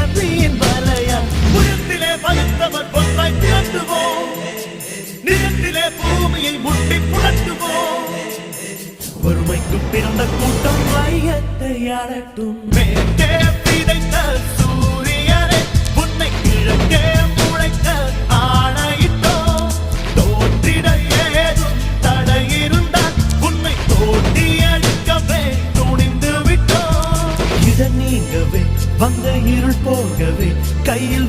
பிறப்பியின் வரையம் உயரத்திலே பயந்தவர் பொன்னாய் திரட்டுவோம். நிலத்திலே பூமியை முட்டி புரட்டுவோம். வறுமைக்கு பிறந்த கூட்டம் வையத்தை அழட்டும் மேற்கே பிதைத்த போகவே வந்த இருள் போகவே கையில்